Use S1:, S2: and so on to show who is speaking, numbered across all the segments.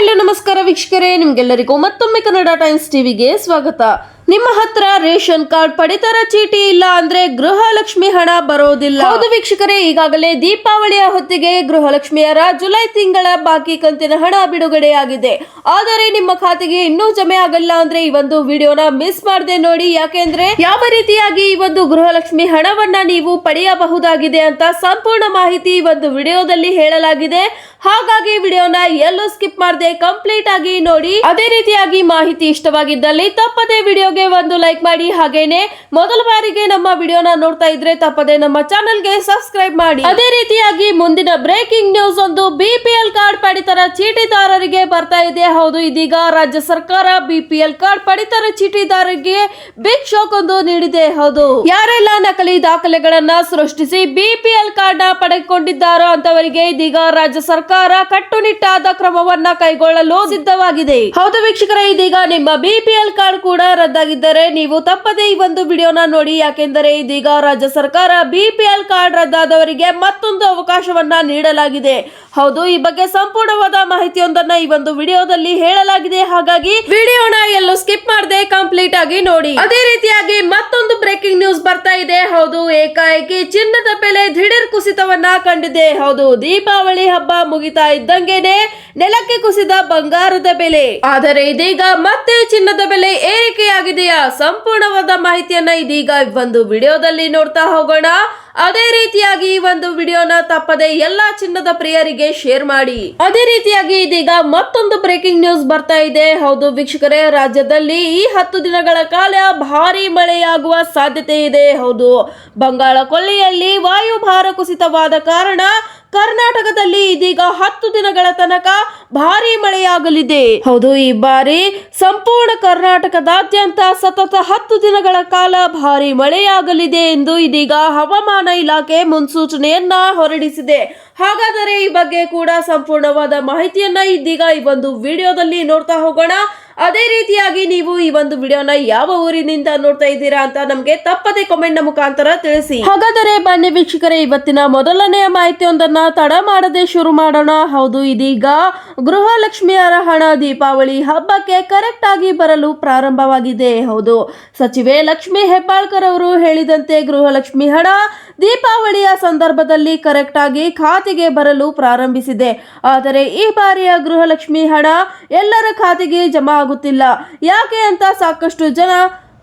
S1: Hello ನಮಸ್ಕಾರ ವೀಕ್ಷಕರೇ, ನಿಮ್ಗೆಲ್ಲರಿಗೂ ಮತ್ತೊಮ್ಮೆ ಕನ್ನಡ ಟೈಮ್ಸ್ ಟಿವಿಗೆ ಸ್ವಾಗತ. ನಿಮ್ಮ ಹತ್ರ ರೇಷನ್ ಕಾರ್ಡ್ ಪಡಿತರ ಚೀಟಿ ಇಲ್ಲ ಅಂದ್ರೆ ಗೃಹಲಕ್ಷ್ಮಿ ಹಣ ಬರೋದಿಲ್ಲ. ಹೌದು ವೀಕ್ಷಕರೇ, ಈಗಾಗಲೇ ದೀಪಾವಳಿಯ ಹೊತ್ತಿಗೆ ಗೃಹಲಕ್ಷ್ಮಿಯರ ಜುಲೈ ತಿಂಗಳ ಬಾಕಿ ಕಂತಿನ ಹಣ ಬಿಡುಗಡೆಯಾಗಿದೆ. ಆದರೆ ನಿಮ್ಮ ಖಾತೆಗೆ ಇನ್ನೂ ಜಮೆ ಆಗಲ್ಲ ಅಂದ್ರೆ ಈ ಒಂದು ವಿಡಿಯೋನ ಮಿಸ್ ಮಾಡದೆ ನೋಡಿ. ಯಾಕೆಂದ್ರೆ ಯಾವ ರೀತಿಯಾಗಿ ಈ ಒಂದು ಗೃಹಲಕ್ಷ್ಮಿ ಹಣವನ್ನ ನೀವು ಪಡೆಯಬಹುದಾಗಿದೆ ಅಂತ ಸಂಪೂರ್ಣ ಮಾಹಿತಿ ಈ ಒಂದು ವಿಡಿಯೋದಲ್ಲಿ ಹೇಳಲಾಗಿದೆ. ಹಾಗಾಗಿ ವಿಡಿಯೋನ ಎಲ್ಲೂ ಸ್ಕಿಪ್ ಮಾಡದೆ ಕಂಪ್ಲೀಟ್ ಆಗಿ ನೋಡಿ. ಅದೇ ರೀತಿಯಾಗಿ ಮಾಹಿತಿ ಇಷ್ಟವಾಗಿದ್ದಲ್ಲಿ ತಪ್ಪದೆ ವಿಡಿಯೋಗೆ ಒಂದು ಲೈಕ್ ಮಾಡಿ. ಹಾಗೇನೆ ಮೊದಲ ಬಾರಿಗೆ ನಮ್ಮ ವಿಡಿಯೋನ ನೋಡ್ತಾ ಇದ್ರೆ ತಪ್ಪದೆ ನಮ್ಮ ಚಾನೆಲ್ಗೆ ಸಬ್ಸ್ಕ್ರೈಬ್ ಮಾಡಿ. ಅದೇ ರೀತಿಯಾಗಿ ಮುಂದಿನ ಬ್ರೇಕಿಂಗ್ ನ್ಯೂಸ್ ಒಂದು ಬಿಪಿಎಲ್ ಕಾರ್ಡ್ ಪಡಿತರ ಚೀಟಿದಾರರಿಗೆ ಬರ್ತಾ ಇದೆ. ಹೌದು, ಇದೀಗ ರಾಜ್ಯ ಸರ್ಕಾರ ಬಿಪಿಎಲ್ ಕಾರ್ಡ್ ಪಡಿತರ ಚೀಟಿದಾರರಿಗೆ ಬಿಗ್ ಶಾಕ್ ಒಂದು ನೀಡಿದೆ. ಹೌದು. ಯಾರೆಲ್ಲ ನಕಲಿ ದಾಖಲೆಗಳನ್ನ ಸೃಷ್ಟಿಸಿ ಬಿಪಿಎಲ್ ಕಾರ್ಡ್ನ ಪಡೆದುಕೊಂಡಿದ್ದಾರೋ ಅಂತವರಿಗೆ ಇದೀಗ ರಾಜ್ಯ ಸರ್ಕಾರ ಕಟ್ಟುನಿಟ್ಟಾದ ಕ್ರಮವನ್ನ ಕೈಗೊಳ್ಳಲು ಸಿದ್ಧವಾಗಿದೆ. ಹೌದು ವೀಕ್ಷಕರೇ, ಇದೀಗ ನಿಮ್ಮ ಬಿಪಿಎಲ್ ಕಾರ್ಡ್ ಕೂಡ ರದ್ದಾಗಿದ್ದರೆ ನೀವು ತಪ್ಪದೇ ಈ ಒಂದು ವಿಡಿಯೋನ ನೋಡಿ. ಯಾಕೆಂದರೆ ಇದೀಗ ರಾಜ್ಯ ಸರ್ಕಾರ ಬಿಪಿಎಲ್ ಕಾರ್ಡ್ ರದ್ದಾದವರಿಗೆ ಮತ್ತೊಂದು ಅವಕಾಶವನ್ನ ನೀಡಲಾಗಿದೆ. ಹೌದು, ಈ ಬಗ್ಗೆ ಸಂಪೂರ್ಣವಾದ ಮಾಹಿತಿಯೊಂದನ್ನ ಈ ಒಂದು ವಿಡಿಯೋದಲ್ಲಿ ಹೇಳಲಾಗಿದೆ. ಹಾಗಾಗಿ ವಿಡಿಯೋನ ಎಲ್ಲೂ ಸ್ಕಿಪ್ ಮಾಡದೆ ಕಂಪ್ಲೀಟ್ ಆಗಿ ನೋಡಿ. ಅದೇ ರೀತಿಯಾಗಿ ಮತ್ತೊಂದು ಬ್ರೇಕಿಂಗ್ ನ್ಯೂಸ್ ಬರ್ತಾ ಇದೆ. ಹೌದು, ಏಕಾಏಕಿ ಚಿನ್ನದ ಬೆಲೆ ದಿಢೀರ್ ಕುಸಿತವನ್ನ ಕಂಡಿದೆ. ಹೌದು, ದೀಪಾವಳಿ ಹಬ್ಬ ಮುಗಿತಾ ಇದ್ದಂಗೆನೆ ನೆಲಕ್ಕೆ ಕುಸಿದ ಬಂಗಾರದ ಬೆಲೆ. ಆದರೆ ಇದೀಗ ಮತ್ತೆ ಚಿನ್ನದ ಬೆಲೆ ಏರಿಕೆಯಾಗಿದೆಯಾ? ಸಂಪೂರ್ಣವಾದ ಮಾಹಿತಿಯನ್ನ ಇದೀಗ ಒಂದು ವಿಡಿಯೋದಲ್ಲಿ ನೋಡ್ತಾ ಹೋಗೋಣ. ಅದೇ ರೀತಿಯಾಗಿ ಈ ಒಂದು ವಿಡಿಯೋನ ತಪ್ಪದೆ ಎಲ್ಲಾ ಚಿನ್ನದ ಪ್ರಿಯರಿಗೆ ಶೇರ್ ಮಾಡಿ. ಅದೇ ರೀತಿಯಾಗಿ ಇದೀಗ ಮತ್ತೊಂದು ಬ್ರೇಕಿಂಗ್ ನ್ಯೂಸ್ ಬರ್ತಾ ಇದೆ. ಹೌದು ವೀಕ್ಷಕರೇ, ರಾಜ್ಯದಲ್ಲಿ ಈ ಹತ್ತು ದಿನಗಳ ಕಾಲ ಭಾರಿ ಮಳೆಯಾಗುವ ಸಾಧ್ಯತೆ ಇದೆ. ಹೌದು ಬಂಗಾಳ ಕೊಲ್ಲಿಯಲ್ಲಿ ವಾಯುಭಾರ ಕುಸಿತವಾದ ಕಾರಣ ಕರ್ನಾಟಕದಲ್ಲಿ ಇದೀಗ ಹತ್ತು ದಿನಗಳ ತನಕ ಭಾರಿ ಮಳೆಯಾಗಲಿದೆ. ಹೌದು, ಈ ಬಾರಿ ಸಂಪೂರ್ಣ ಕರ್ನಾಟಕದಾದ್ಯಂತ ಸತತ ಹತ್ತು ದಿನಗಳ ಕಾಲ ಭಾರಿ ಮಳೆಯಾಗಲಿದೆ ಎಂದು ಇದೀಗ ಹವಾಮಾನ ಇಲಾಖೆ ಮುನ್ಸೂಚನೆಯನ್ನ ಹೊರಡಿಸಿದೆ. ಹಾಗಾದರೆ ಈ ಬಗ್ಗೆ ಕೂಡ ಸಂಪೂರ್ಣವಾದ ಮಾಹಿತಿಯನ್ನ ಇದೀಗ ಈ ಒಂದು ವಿಡಿಯೋದಲ್ಲಿ ನೋಡ್ತಾ ಹೋಗೋಣ. ಅದೇ ರೀತಿಯಾಗಿ ನೀವು ಈ ಒಂದು ವಿಡಿಯೋನ ಯಾವ ಊರಿನಿಂದ ನೋಡ್ತಾ ಇದ್ದೀರಾ ಅಂತ ನಮಗೆ ತಪ್ಪದೆ ಕಾಮೆಂಟ್ನ ಮುಖಾಂತರ ತಿಳಿಸಿ. ಹಾಗಾದರೆ ಬನ್ನಿ ವೀಕ್ಷಕರೇ, ಇವತ್ತಿನ ಮೊದಲನೆಯ ಮಾಹಿತಿಯೊಂದನ್ನ ತಡ ಮಾಡದೆ ಶುರು ಮಾಡೋಣ. ಹೌದು, ಇದೀಗ ಗೃಹಲಕ್ಷ್ಮಿಯರ ಹಣ ದೀಪಾವಳಿ ಹಬ್ಬಕ್ಕೆ ಕರೆಕ್ಟ್ ಆಗಿ ಬರಲು ಪ್ರಾರಂಭವಾಗಿದೆ. ಹೌದು, ಸಚಿವೆ ಲಕ್ಷ್ಮಿ ಹೆಬ್ಬಾಳ್ಕರ್ ಅವರು ಹೇಳಿದಂತೆ ಗೃಹಲಕ್ಷ್ಮಿ ಹಣ ದೀಪಾವಳಿಯ ಸಂದರ್ಭದಲ್ಲಿ ಕರೆಕ್ಟಾಗಿ ಖಾತೆಗೆ ಬರಲು ಪ್ರಾರಂಭಿಸಿದೆ. ಆದರೆ ಈ ಬಾರಿಯ ಗೃಹಲಕ್ಷ್ಮಿ ಹಣ ಎಲ್ಲರ ಖಾತೆಗೆ ಜಮಾ ಆಗುತ್ತಿಲ್ಲ. ಯಾಕೆ ಅಂತ ಸಾಕಷ್ಟು ಜನ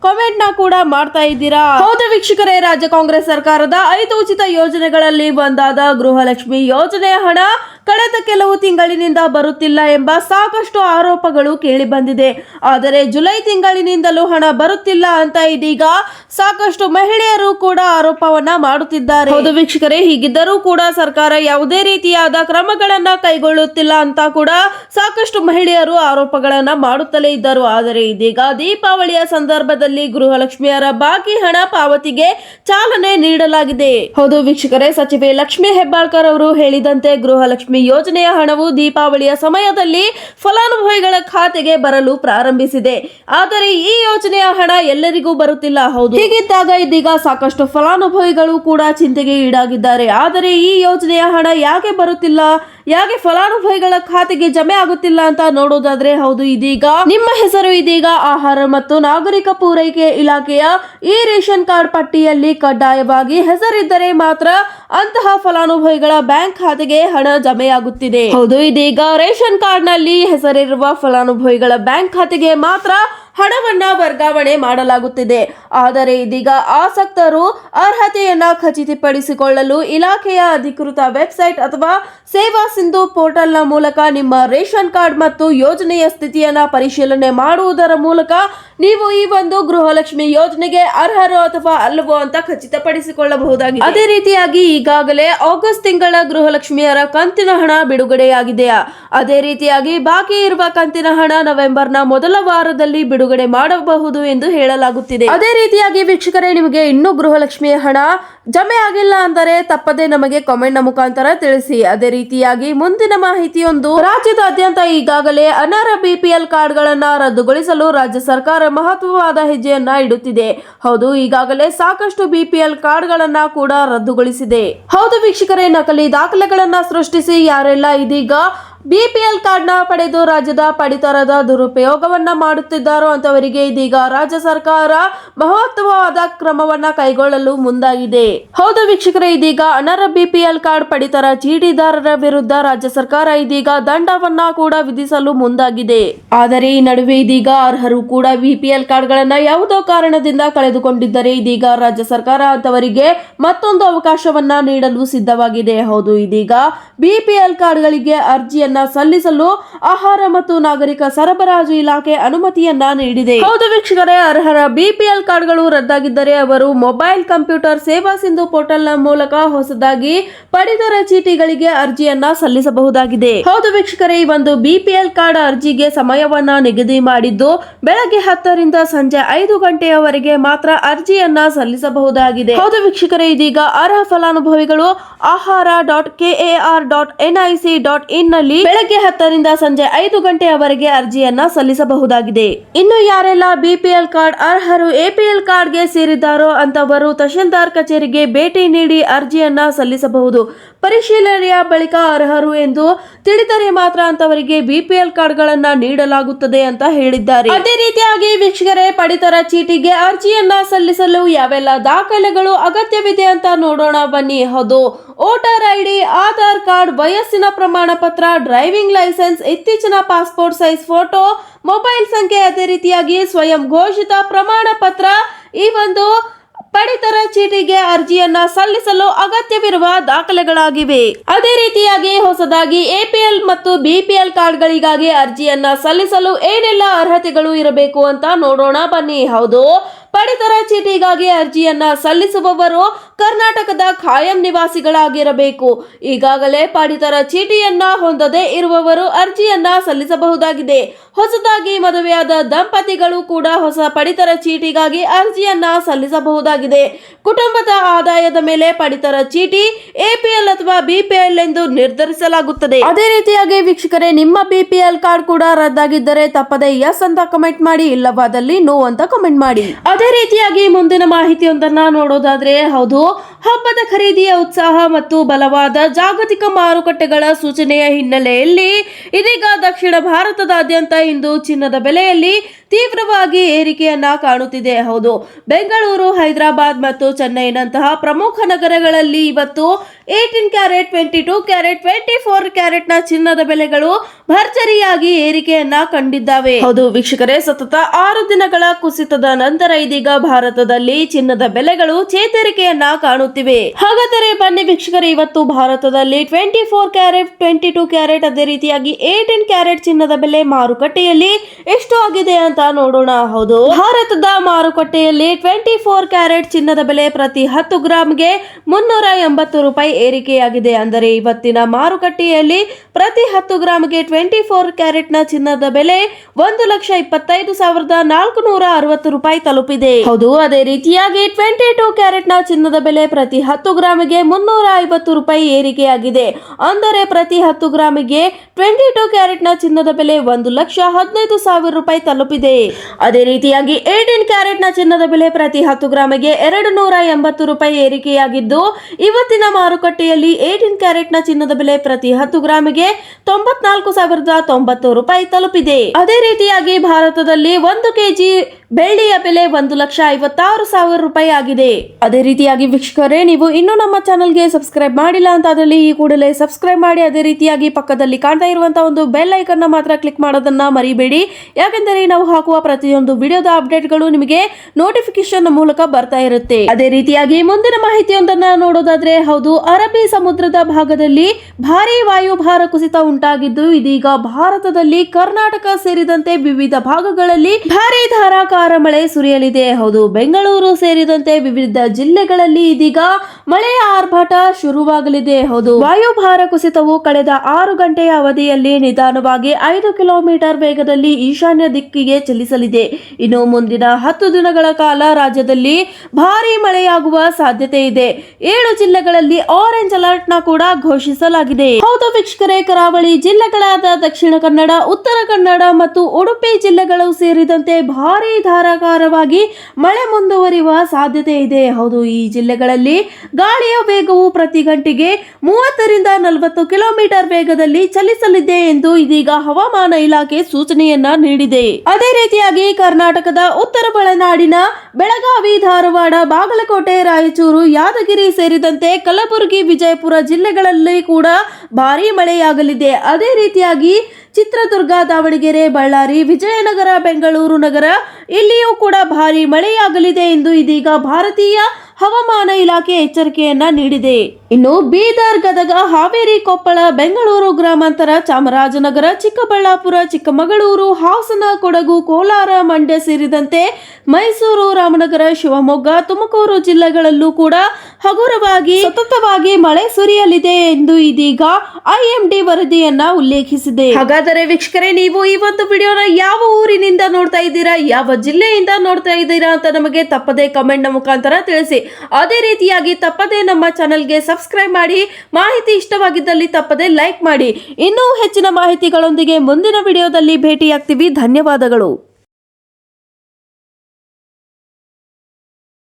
S1: ಕಾಮೆಂಟ್ನ ಕೂಡ ಮಾಡ್ತಾ ಇದ್ದೀರಾ? ಹೌದು ವೀಕ್ಷಕರೇ, ರಾಜ್ಯ ಕಾಂಗ್ರೆಸ್ ಸರ್ಕಾರದ ಐದು ಉಚಿತ ಯೋಜನೆಗಳಲ್ಲಿ ಒಂದಾದ ಗೃಹಲಕ್ಷ್ಮಿ ಯೋಜನೆಯ ಹಣ ಕಳೆದ ಕೆಲವು ತಿಂಗಳಿನಿಂದ ಬರುತ್ತಿಲ್ಲ ಎಂಬ ಸಾಕಷ್ಟು ಆರೋಪಗಳು ಕೇಳಿಬಂದಿದೆ ಆದರೆ ಜುಲೈ ತಿಂಗಳಿನಿಂದಲೂ ಹಣ ಬರುತ್ತಿಲ್ಲ ಅಂತ ಇದೀಗ ಸಾಕಷ್ಟು ಮಹಿಳೆಯರು ಕೂಡ ಆರೋಪವನ್ನ ಮಾಡುತ್ತಿದ್ದಾರೆ. ಹೌದು ವೀಕ್ಷಕರೇ ಹೀಗಿದ್ದರೂ ಕೂಡ ಸರ್ಕಾರ ಯಾವುದೇ ರೀತಿಯಾದ ಕ್ರಮಗಳನ್ನ ಕೈಗೊಳ್ಳುತ್ತಿಲ್ಲ ಅಂತ ಕೂಡ ಸಾಕಷ್ಟು ಮಹಿಳೆಯರು ಆರೋಪಗಳನ್ನ ಮಾಡುತ್ತಲೇ ಇದ್ದರು. ಆದರೆ ಇದೀಗ ದೀಪಾವಳಿಯ ಸಂದರ್ಭದಲ್ಲಿ ಗೃಹಲಕ್ಷ್ಮಿಯರ ಬಾಕಿ ಹಣ ಪಾವತಿಗೆ ಚಾಲನೆ ನೀಡಲಾಗಿದೆ. ಹೌದು ವೀಕ್ಷಕರೇ ಸಚಿವೆ ಲಕ್ಷ್ಮಿ ಹೆಬ್ಬಾಳ್ಕರ್ ಅವರು ಹೇಳಿದಂತೆ ಗೃಹಲಕ್ಷ್ಮಿ ಯೋಜನೆಯ ಹಣವು ದೀಪಾವಳಿಯ ಸಮಯದಲ್ಲಿ ಫಲಾನುಭವಿಗಳ ಖಾತೆಗೆ ಬರಲು ಪ್ರಾರಂಭಿಸಿದೆ. ಆದರೆ ಈ ಯೋಜನೆಯ ಹಣ ಎಲ್ಲರಿಗೂ ಬರುತ್ತಿಲ್ಲ. ಹೌದು. ಹೀಗಿದ್ದಾಗ ಇದೀಗ ಸಾಕಷ್ಟು ಫಲಾನುಭವಿಗಳು ಕೂಡ ಚಿಂತೆಗೆ ಈಡಾಗಿದ್ದಾರೆ. ಆದರೆ ಈ ಯೋಜನೆಯ ಹಣ ಯಾಕೆ ಬರುತ್ತಿಲ್ಲ? ಯಾಕೆ ಫಲಾನುಭವಿಗಳ ಖಾತೆಗೆ ಜಮೆ ಆಗುತ್ತಿಲ್ಲ ಅಂತ ನೋಡೋದಾದ್ರೆ ಹೌದು, ಇದೀಗ ನಿಮ್ಮ ಹೆಸರು ಇದೀಗ ಆಹಾರ ಮತ್ತು ನಾಗರಿಕ ಪೂರೈಕೆ ಇಲಾಖೆಯ ಈ ರೇಷನ್ ಕಾರ್ಡ್ ಪಟ್ಟಿಯಲ್ಲಿ ಕಡ್ಡಾಯವಾಗಿ ಹೆಸರಿದ್ದರೆ ಮಾತ್ರ ಅಂತಹ ಫಲಾನುಭವಿಗಳ ಬ್ಯಾಂಕ್ ಖಾತೆಗೆ ಹಣ ಜಮೆಯಾಗುತ್ತಿದೆ. ಹೌದು, ಇದೀಗ ರೇಷನ್ ಕಾರ್ಡ್ನಲ್ಲಿ ಹೆಸರಿರುವ ಫಲಾನುಭವಿಗಳ ಬ್ಯಾಂಕ್ ಖಾತೆಗೆ ಮಾತ್ರ ಹಣವನ್ನ ವರ್ಗಾವಣೆ ಮಾಡಲಾಗುತ್ತಿದೆ. ಆದರೆ ಇದೀಗ ಆಸಕ್ತರು ಅರ್ಹತೆಯನ್ನ ಖಚಿತಪಡಿಸಿಕೊಳ್ಳಲು ಇಲಾಖೆಯ ಅಧಿಕೃತ ವೆಬ್ಸೈಟ್ ಅಥವಾ ಸೇವಾ ಸಿಂಧು ಪೋರ್ಟಲ್ನ ಮೂಲಕ ನಿಮ್ಮ ರೇಷನ್ ಕಾರ್ಡ್ ಮತ್ತು ಯೋಜನೆಯ ಸ್ಥಿತಿಯನ್ನ ಪರಿಶೀಲನೆ ಮಾಡುವುದರ ಮೂಲಕ ನೀವು ಈ ಒಂದು ಗೃಹಲಕ್ಷ್ಮಿ ಯೋಜನೆಗೆ ಅರ್ಹರು ಅಥವಾ ಅಲ್ಲವೋ ಅಂತ ಖಚಿತಪಡಿಸಿಕೊಳ್ಳಬಹುದಾಗಿದೆ. ಅದೇ ರೀತಿಯಾಗಿ ಈಗಾಗಲೇ ಆಗಸ್ಟ್ ತಿಂಗಳ ಗೃಹಲಕ್ಷ್ಮಿಯರ ಕಂತಿನ ಹಣ ಬಿಡುಗಡೆಯಾಗಿದೆಯಾ ಅದೇ ರೀತಿಯಾಗಿ ಬಾಕಿ ಇರುವ ಕಂತಿನ ಹಣ ನವೆಂಬರ್ನ ಮೊದಲ ವಾರದಲ್ಲಿ ಬಿಡುಗಡೆ ಮಾಡಬಹುದು ಎಂದು ಹೇಳಲಾಗುತ್ತಿದೆ. ಅದೇ ರೀತಿಯಾಗಿ ವೀಕ್ಷಕರೇ, ನಿಮಗೆ ಇನ್ನೂ ಗೃಹಲಕ್ಷ್ಮಿಯ ಹಣ ಜಮೆ ಆಗಿಲ್ಲ ಅಂದರೆ ತಪ್ಪದೆ ನಮಗೆ ಕಾಮೆಂಟ್ನ ಮುಖಾಂತರ ತಿಳಿಸಿ. ಅದೇ ರೀತಿಯಾಗಿ ಮುಂದಿನ ಮಾಹಿತಿಯೊಂದು, ರಾಜ್ಯದಾದ್ಯಂತ ಈಗಾಗಲೇ ಅನರ್ಹ ಬಿಪಿಎಲ್ ಕಾರ್ಡ್ಗಳನ್ನ ರದ್ದುಗೊಳಿಸಲು ರಾಜ್ಯ ಸರ್ಕಾರ ಮಹತ್ವವಾದ ಹೆಜ್ಜೆಯನ್ನ ಇಡುತ್ತಿದೆ. ಹೌದು, ಈಗಾಗಲೇ ಸಾಕಷ್ಟು ಬಿಪಿಎಲ್ ಕಾರ್ಡ್ಗಳನ್ನ ಕೂಡ ರದ್ದುಗೊಳಿಸಿದೆ. ಹೌದು, ವೀಕ್ಷಕರೇ, ನಕಲಿ ದಾಖಲೆಗಳನ್ನ ಸೃಷ್ಟಿಸಿ ಯಾರೆಲ್ಲ ಇದೀಗ ಬಿಪಿಎಲ್ ಕಾರ್ಡ್ನ ಪಡೆದು ರಾಜ್ಯದ ಪಡಿತರದ ದುರುಪಯೋಗವನ್ನ ಮಾಡುತ್ತಿದ್ದಾರೋ ಅಂತವರಿಗೆ ಇದೀಗ ರಾಜ್ಯ ಸರ್ಕಾರ ಮಹತ್ವವಾದ ಕ್ರಮವನ್ನ ಕೈಗೊಳ್ಳಲು ಮುಂದಾಗಿದೆ. ಹೌದು ವೀಕ್ಷಕರೇ, ಇದೀಗ ಅನರ್ಹ ಬಿಪಿಎಲ್ ಕಾರ್ಡ್ ಪಡಿತರ ಚೀಟಿದಾರರ ವಿರುದ್ಧ ರಾಜ್ಯ ಸರ್ಕಾರ ಇದೀಗ ದಂಡವನ್ನ ಕೂಡ ವಿಧಿಸಲು ಮುಂದಾಗಿದೆ. ಆದರೆ ಈ ನಡುವೆ ಇದೀಗ ಅರ್ಹರು ಕೂಡ ಬಿಪಿಎಲ್ ಕಾರ್ಡ್ಗಳನ್ನ ಯಾವುದೋ ಕಾರಣದಿಂದ ಕಳೆದುಕೊಂಡಿದ್ದರೆ ಇದೀಗ ರಾಜ್ಯ ಸರ್ಕಾರ ಅಂತವರಿಗೆ ಮತ್ತೊಂದು ಅವಕಾಶವನ್ನ ನೀಡಲು ಸಿದ್ಧವಾಗಿದೆ. ಹೌದು, ಇದೀಗ ಬಿಪಿಎಲ್ ಕಾರ್ಡ್ಗಳಿಗೆ ಅರ್ಜಿಯನ್ನ ಸಲ್ಲಿಸಲು ಆಹಾರ ಮತ್ತು ನಾಗರಿಕ ಸರಬರಾಜು ಇಲಾಖೆ ಅನುಮತಿಯನ್ನ ನೀಡಿದೆ. ಹೌದು ವೀಕ್ಷಕರೇ, ಅರ್ಹರ ಬಿಪಿಎಲ್ ಕಾರ್ಡ್ಗಳು ರದ್ದಾಗಿದ್ದರೆ ಅವರು ಮೊಬೈಲ್ ಕಂಪ್ಯೂಟರ್ ಸೇವಾ ಸಿಂಧು ಪೋರ್ಟಲ್ನ ಮೂಲಕ ಹೊಸದಾಗಿ ಪಡಿತರ ಚೀಟಿಗಳಿಗೆ ಅರ್ಜಿಯನ್ನ ಸಲ್ಲಿಸಬಹುದಾಗಿದೆ. ಹೌದು ವೀಕ್ಷಕರೇ, ಈ ಒಂದು ಬಿಪಿಎಲ್ ಕಾರ್ಡ್ ಅರ್ಜಿಗೆ ಸಮಯವನ್ನ ನಿಗದಿ ಮಾಡಿದ್ದು ಬೆಳಗ್ಗೆ ಹತ್ತರಿಂದ ಸಂಜೆ ಐದು ಗಂಟೆಯವರೆಗೆ ಮಾತ್ರ ಅರ್ಜಿಯನ್ನ ಸಲ್ಲಿಸಬಹುದಾಗಿದೆ. ಹೌದು ವೀಕ್ಷಕರೇ, ಇದೀಗ ಅರ್ಹ ಫಲಾನುಭವಿಗಳು Ahara dot KAR dot NIC dot ಇನ್ನಲ್ಲಿ ಬೆಳಗ್ಗೆ ಹತ್ತರಿಂದ ಸಂಜೆ ಐದು ಗಂಟೆಯವರೆಗೆ ಅರ್ಜಿಯನ್ನ ಸಲ್ಲಿಸಬಹುದಾಗಿದೆ. ಇನ್ನು ಯಾರೆಲ್ಲ ಬಿಪಿಎಲ್ ಕಾರ್ಡ್ ಅರ್ಹರು ಎಪಿಎಲ್ ಕಾರ್ಡ್ಗೆ ಸೇರಿದ್ದಾರೋ ಅಂತವರು ತಹಶೀಲ್ದಾರ್ ಕಚೇರಿಗೆ ಭೇಟಿ ನೀಡಿ ಅರ್ಜಿಯನ್ನ ಸಲ್ಲಿಸಬಹುದು. ಪರಿಶೀಲನೆಯ ಬಳಿಕ ಅರ್ಹರು ಎಂದು ತಿಳಿದರೆ ಮಾತ್ರ ಅಂತವರಿಗೆ ಬಿಪಿಎಲ್ ಕಾರ್ಡ್ಗಳನ್ನು ನೀಡಲಾಗುತ್ತದೆ ಅಂತ ಹೇಳಿದ್ದಾರೆ. ಅದೇ ರೀತಿಯಾಗಿ ವೀಕ್ಷಕರೇ, ಪಡಿತರ ಚೀಟಿಗೆ ಅರ್ಜಿಯನ್ನ ಸಲ್ಲಿಸಲು ಯಾವೆಲ್ಲ ದಾಖಲೆಗಳು ಅಗತ್ಯವಿದೆ ಅಂತ ನೋಡೋಣ, ಬನ್ನಿ. ಹೌದು ವೋಟರ್ ಐಡಿ, ಆಧಾರ್ ಕಾರ್ಡ್, ವಯಸ್ಸಿನ ಪ್ರಮಾಣ ಪತ್ರ ಡ್ರೈವಿಂಗ್ ಲೈಸೆನ್ಸ್, ಇತ್ತೀಚಿನ ಪಾಸ್ಪೋರ್ಟ್ ಸೈಜ್ ಫೋಟೋ, ಮೊಬೈಲ್ ಸಂಖ್ಯೆ, ಅದೇ ರೀತಿಯಾಗಿ ಸ್ವಯಂ ಘೋಷಿತ ಪ್ರಮಾಣ ಪತ್ರ ಈ ಒಂದು ಪಡಿತರ ಚೀಟಿಗೆ ಅರ್ಜಿಯನ್ನ ಸಲ್ಲಿಸಲು ಅಗತ್ಯವಿರುವ ದಾಖಲೆಗಳಾಗಿವೆ. ಅದೇ ರೀತಿಯಾಗಿ ಹೊಸದಾಗಿ ಎಪಿಎಲ್ ಮತ್ತು ಬಿಪಿಎಲ್ ಕಾರ್ಡ್ಗಳಿಗಾಗಿ ಅರ್ಜಿಯನ್ನ ಸಲ್ಲಿಸಲು ಏನೆಲ್ಲ ಅರ್ಹತೆಗಳು ಇರಬೇಕು ಅಂತ ನೋಡೋಣ ಬನ್ನಿ. ಹೌದು ಪಡಿತರ ಚೀಟಿಗಾಗಿ ಅರ್ಜಿಯನ್ನ ಸಲ್ಲಿಸುವವರು ಕರ್ನಾಟಕದ ಖಾಯಂ ನಿವಾಸಿಗಳಾಗಿರಬೇಕು. ಈಗಾಗಲೇ ಪಡಿತರ ಚೀಟಿಯನ್ನ ಹೊಂದದೇ ಇರುವವರು ಅರ್ಜಿಯನ್ನ ಸಲ್ಲಿಸಬಹುದಾಗಿದೆ. ಹೊಸದಾಗಿ ಮದುವೆಯಾದ ದಂಪತಿಗಳು ಕೂಡ ಹೊಸ ಪಡಿತರ ಚೀಟಿಗಾಗಿ ಅರ್ಜಿಯನ್ನ ಸಲ್ಲಿಸಬಹುದಾಗಿದೆ. ಕುಟುಂಬದ ಆದಾಯದ ಮೇಲೆ ಪಡಿತರ ಚೀಟಿ ಎಪಿಎಲ್ ಅಥವಾ ಬಿಪಿಎಲ್ ಎಂದು ನಿರ್ಧರಿಸಲಾಗುತ್ತದೆ. ಅದೇ ರೀತಿಯಾಗಿ ವೀಕ್ಷಕರೇ, ನಿಮ್ಮ ಬಿಪಿಎಲ್ ಕಾರ್ಡ್ ಕೂಡ ರದ್ದಾಗಿದ್ದರೆ ತಪ್ಪದೆ ಎಸ್ ಅಂತ ಕಮೆಂಟ್ ಮಾಡಿ, ಇಲ್ಲವಾದಲ್ಲಿ ನೋ ಅಂತ ಕಮೆಂಟ್ ಮಾಡಿ. ಅದೇ ರೀತಿಯಾಗಿ ಮುಂದಿನ ಮಾಹಿತಿಯೊಂದನ್ನ ನೋಡೋದಾದ್ರೆ ಹೌದು, ಹಬ್ಬದ ಖರೀದಿಯ ಉತ್ಸಾಹ ಮತ್ತು ಬಲವಾದ ಜಾಗತಿಕ ಮಾರುಕಟ್ಟೆಗಳ ಸೂಚನೆಯ ಹಿನ್ನೆಲೆಯಲ್ಲಿ ಇದೀಗ ದಕ್ಷಿಣ ಭಾರತದಾದ್ಯಂತ ಇಂದು ಚಿನ್ನದ ಬೆಲೆಯಲ್ಲಿ ತೀವ್ರವಾಗಿ ಏರಿಕೆಯನ್ನ ಕಾಣುತ್ತಿದೆ. ಹೌದು, ಬೆಂಗಳೂರು, ಹೈದರಾಬಾದ್ ಮತ್ತು ಚೆನ್ನೈನಂತಹ ಪ್ರಮುಖ ನಗರಗಳಲ್ಲಿ ಇವತ್ತು eighteen carat, twenty two carat, twenty four ಕ್ಯಾರೆಟ್ನ ಚಿನ್ನದ ಬೆಲೆಗಳು ಭರ್ಜರಿಯಾಗಿ ಏರಿಕೆಯನ್ನ ಕಂಡಿದ್ದಾವೆ. ಹೌದು, ವೀಕ್ಷಕರೇ, ಸತತ ಆರು ದಿನಗಳ ಕುಸಿತದ ನಂತರ ಇದೀಗ ಭಾರತದಲ್ಲಿ ಚಿನ್ನದ ಬೆಲೆಗಳು ಚೇತರಿಕೆಯನ್ನ ಕಾಣುತ್ತಿವೆ. ಹಾಗಾದರೆ ಬನ್ನಿ ವೀಕ್ಷಕರೇ, ಇವತ್ತು ಭಾರತದಲ್ಲಿ twenty four carat, twenty two carat ಅದೇ ರೀತಿಯಾಗಿ ಏಯ್ಟೀನ್ ಕ್ಯಾರೆಟ್ ಚಿನ್ನದ ಬೆಲೆ ಮಾರುಕಟ್ಟೆಯಲ್ಲಿ ಎಷ್ಟು ಆಗಿದೆ ಅಂತ ನೋಡೋಣ. ಹೌದು. ಭಾರತದ ಮಾರುಕಟ್ಟೆಯಲ್ಲಿ ಟ್ವೆಂಟಿ ಫೋರ್ ಕ್ಯಾರೆಟ್ ಚಿನ್ನದ ಬೆಲೆ ಪ್ರತಿ ಹತ್ತು ಗ್ರಾಮ್ಗೆ ಮುನ್ನೂರ ಎಂಬತ್ತು ರೂಪಾಯಿ ಏರಿಕೆಯಾಗಿದೆ. ಅಂದರೆ ಇವತ್ತಿನ ಮಾರುಕಟ್ಟೆಯಲ್ಲಿ ಪ್ರತಿ ಹತ್ತು ಗ್ರಾಮ್ಗೆ ಟ್ವೆಂಟಿ ಫೋರ್ ಕ್ಯಾರೆಟ್ನ ಚಿನ್ನದ ಬೆಲೆ ಒಂದು ಲಕ್ಷ ಇಪ್ಪತ್ತೈದು ಸಾವಿರದ ನಾಲ್ಕು ನೂರ ಅರವತ್ತು ರೂಪಾಯಿ ತಲುಪಿದೆ. ಹೌದು, ಅದೇ ರೀತಿಯಾಗಿ ಟ್ವೆಂಟಿ ಟೂ ಕ್ಯಾರೆಟ್ನ ಚಿನ್ನದ ಬೆಲೆ ಪ್ರತಿ ಹತ್ತು ಗ್ರಾಮಿಗೆ ಮುನ್ನೂರ ಐವತ್ತು ರೂಪಾಯಿ ಏರಿಕೆಯಾಗಿದೆ. ಅಂದರೆ ಪ್ರತಿ ಹತ್ತು ಗ್ರಾಮಿಗೆ ಟ್ವೆಂಟಿ ಟೂ ಕ್ಯಾರೆಟ್ನ ಚಿನ್ನದ ಬೆಲೆ ಒಂದು ಲಕ್ಷ ಹದಿನೈದು ಸಾವಿರ ರೂಪಾಯಿ ತಲುಪಿದೆ. ಅದೇ ರೀತಿಯಾಗಿ ಏಟೀನ್ ಕ್ಯಾರೆಟ್ನ ಚಿನ್ನದ ಬೆಲೆ ಪ್ರತಿ ಹತ್ತು ಗ್ರಾಮಿಗೆ ಎರಡು ನೂರ ಎಂಬತ್ತು ರೂಪಾಯಿ ಏರಿಕೆಯಾಗಿದ್ದು, ಇವತ್ತಿನ ಮಾರುಕಟ್ಟೆಯಲ್ಲಿ ಏಟೀನ್ ಕ್ಯಾರೆಟ್ನ ಚಿನ್ನದ ಬೆಲೆ ಪ್ರತಿ ಹತ್ತು ಗ್ರಾಮಿಗೆ ತೊಂಬತ್ನಾಲ್ಕು ಸಾವಿರದ ತೊಂಬತ್ತು ರೂಪಾಯಿ ತಲುಪಿದೆ. ಅದೇ ರೀತಿಯಾಗಿ ಭಾರತದಲ್ಲಿ ಒಂದು ಕೆಜಿ ಬೆಳ್ಳಿಯ ಬೆಲೆ ಒಂದು ಲಕ್ಷ ಐವತ್ತಾರು ಸಾವಿರ ರೂಪಾಯಿ ಆಗಿದೆ. ಅದೇ ರೀತಿಯಾಗಿ ವೀಕ್ಷಕರೇ, ನೀವು ಇನ್ನೂ ನಮ್ಮ ಚಾನಲ್ಗೆ ಸಬ್ಸ್ಕ್ರೈಬ್ ಮಾಡಿಲ್ಲ ಅಂತ ಅದರಲ್ಲಿ ಈ ಕೂಡಲೇ ಸಬ್ಸ್ಕ್ರೈಬ್ ಮಾಡಿ, ಅದೇ ರೀತಿಯಾಗಿ ಪಕ್ಕದಲ್ಲಿ ಕಾಣ್ತಾ ಇರುವಂತಹ ಒಂದು ಬೆಲ್ ಐಕನ್ ಮಾತ್ರ ಕ್ಲಿಕ್ ಮಾಡೋದನ್ನ ಮರಿಬೇಡಿ. ಯಾಕೆಂದರೆ ನಾವು ಹಾಕುವ ಪ್ರತಿಯೊಂದು ವಿಡಿಯೋದ ಅಪ್ಡೇಟ್ಗಳು ನಿಮಗೆ ನೋಟಿಫಿಕೇಶನ್ ಮೂಲಕ ಬರ್ತಾ ಇರುತ್ತೆ. ಅದೇ ರೀತಿಯಾಗಿ ಮುಂದಿನ ಮಾಹಿತಿಯೊಂದನ್ನ ನೋಡೋದಾದ್ರೆ, ಹೌದು, ಅರಬ್ಬಿ ಸಮುದ್ರದ ಭಾಗದಲ್ಲಿ ಭಾರಿ ವಾಯುಭಾರ ಕುಸಿತ ಉಂಟಾಗಿದ್ದು, ಇದೀಗ ಭಾರತದಲ್ಲಿ ಕರ್ನಾಟಕ ಸೇರಿದಂತೆ ವಿವಿಧ ಭಾಗಗಳಲ್ಲಿ ಭಾರಿ ಧಾರಾಕಾರ ಮಳೆ ಸುರಿಯಲಿದೆ. ಹೌದು, ಬೆಂಗಳೂರು ಸೇರಿದಂತೆ ವಿವಿಧ ಜಿಲ್ಲೆಗಳಲ್ಲಿ ಇದೀಗ ಮಳೆಯ ಆರ್ಭಾಟ ಶುರುವಾಗಲಿದೆ. ಹೌದು, ವಾಯುಭಾರ ಕುಸಿತವು ಕಳೆದ ಆರು ಗಂಟೆಯ ಅವಧಿಯಲ್ಲಿ ನಿಧಾನವಾಗಿ ಐದು ಕಿಲೋಮೀಟರ್ ವೇಗದಲ್ಲಿ ಈಶಾನ್ಯ ದಿಕ್ಕಿಗೆ ಚಲಿಸಲಿದೆ. ಇನ್ನು ಮುಂದಿನ ಹತ್ತು ದಿನಗಳ ಕಾಲ ರಾಜ್ಯದಲ್ಲಿ ಭಾರಿ ಮಳೆಯಾಗುವ ಸಾಧ್ಯತೆ ಇದೆ. ಏಳು ಜಿಲ್ಲೆಗಳಲ್ಲಿ ಆರೆಂಜ್ ಅಲರ್ಟ್ನ ಕೂಡ ಘೋಷಿಸಲಾಗಿದೆ. ಹೌದು ವೀಕ್ಷಕರೇ, ಕರಾವಳಿ ಜಿಲ್ಲೆಗಳಾದ ದಕ್ಷಿಣ ಕನ್ನಡ, ಉತ್ತರ ಕನ್ನಡ ಮತ್ತು ಉಡುಪಿ ಜಿಲ್ಲೆಗಳು ಸೇರಿದಂತೆ ಭಾರಿ ಧಾರಾಕಾರವಾಗಿ ಮಳೆ ಮುಂದುವರಿಯುವ ಸಾಧ್ಯತೆ ಇದೆ. ಹೌದು, ಈ ಜಿಲ್ಲೆಗಳಲ್ಲಿ ಗಾಳಿಯ ವೇಗವು ಪ್ರತಿ ಗಂಟೆಗೆ ಮೂವತ್ತರಿಂದ ನಲವತ್ತು ಕಿಲೋಮೀಟರ್ ವೇಗದಲ್ಲಿ ಚಲಿಸಲಿದೆ ಎಂದು ಇದೀಗ ಹವಾಮಾನ ಇಲಾಖೆ ಸೂಚನೆಯನ್ನ ನೀಡಿದೆ. ಅದೇ ರೀತಿಯಾಗಿ ಕರ್ನಾಟಕದ ಉತ್ತರ ಒಳನಾಡಿನ ಬೆಳಗಾವಿ, ಧಾರವಾಡ, ಬಾಗಲಕೋಟೆ, ರಾಯಚೂರು, ಯಾದಗಿರಿ ಸೇರಿದಂತೆ ಕಲಬುರಗಿ, ವಿಜಯಪುರ ಜಿಲ್ಲೆಗಳಲ್ಲಿ ಕೂಡ ಭಾರಿ ಮಳೆಯಾಗಲಿದೆ. ಅದೇ ರೀತಿಯಾಗಿ ಚಿತ್ರದುರ್ಗ ದಾವಣಗೆರೆ ಬಳ್ಳಾರಿ ವಿಜಯನಗರ ಬೆಂಗಳೂರು ನಗರ ಇಲ್ಲಿಯೂ ಕೂಡ ಭಾರಿ ಮಳೆಯಾಗಲಿದೆ ಎಂದು ಇದೀಗ ಭಾರತೀಯ ಹವಾಮಾನ ಇಲಾಖೆ ಎಚ್ಚರಿಕೆಯನ್ನ ನೀಡಿದೆ. ಇನ್ನು ಬೀದರ್ ಗದಗ ಹಾವೇರಿ ಕೊಪ್ಪಳ, ಬೆಂಗಳೂರು ಗ್ರಾಮಾಂತರ, ಚಾಮರಾಜನಗರ, ಚಿಕ್ಕಬಳ್ಳಾಪುರ, ಚಿಕ್ಕಮಗಳೂರು, ಹಾಸನ, ಕೊಡಗು, ಕೋಲಾರ, ಮಂಡ್ಯ ಸೇರಿದಂತೆ ಮೈಸೂರು, ರಾಮನಗರ, ಶಿವಮೊಗ್ಗ, ತುಮಕೂರು ಜಿಲ್ಲೆಗಳಲ್ಲೂ ಕೂಡ ಹಗುರವಾಗಿ ಸತತವಾಗಿ ಮಳೆ ಸುರಿಯಲಿದೆ ಎಂದು ಇದೀಗ ಐಎಂಡಿ ವರದಿಯನ್ನ ಉಲ್ಲೇಖಿಸಿದೆ. ಹಾಗಾದರೆ ವೀಕ್ಷಕರೇ, ನೀವು ಈ ಒಂದು ವಿಡಿಯೋನ ಯಾವ ಊರಿನಿಂದ ನೋಡ್ತಾ ಇದ್ದೀರಾ, ಯಾವ ಜಿಲ್ಲೆಯಿಂದ ನೋಡ್ತಾ ಇದ್ದೀರಾ ಅಂತ ನಮಗೆ ತಪ್ಪದೆ ಕಮೆಂಟ್ನ ಮುಖಾಂತರ ತಿಳಿಸಿ. ಅದೇ ರೀತಿಯಾಗಿ ತಪ್ಪದೆ ನಮ್ಮ ಚಾನಲ್ಗೆ ಸಬ್ಸ್ಕ್ರೈಬ್ ಮಾಡಿ, ಮಾಹಿತಿ ಇಷ್ಟವಾಗಿದ್ದಲ್ಲಿ ತಪ್ಪದೆ ಲೈಕ್ ಮಾಡಿ. ಇನ್ನೂ ಹೆಚ್ಚಿನ ಮಾಹಿತಿಗಳೊಂದಿಗೆ ಮುಂದಿನ ವಿಡಿಯೋದಲ್ಲಿ ಭೇಟಿಯಾಗ್ತೀವಿ. ಧನ್ಯವಾದಗಳು.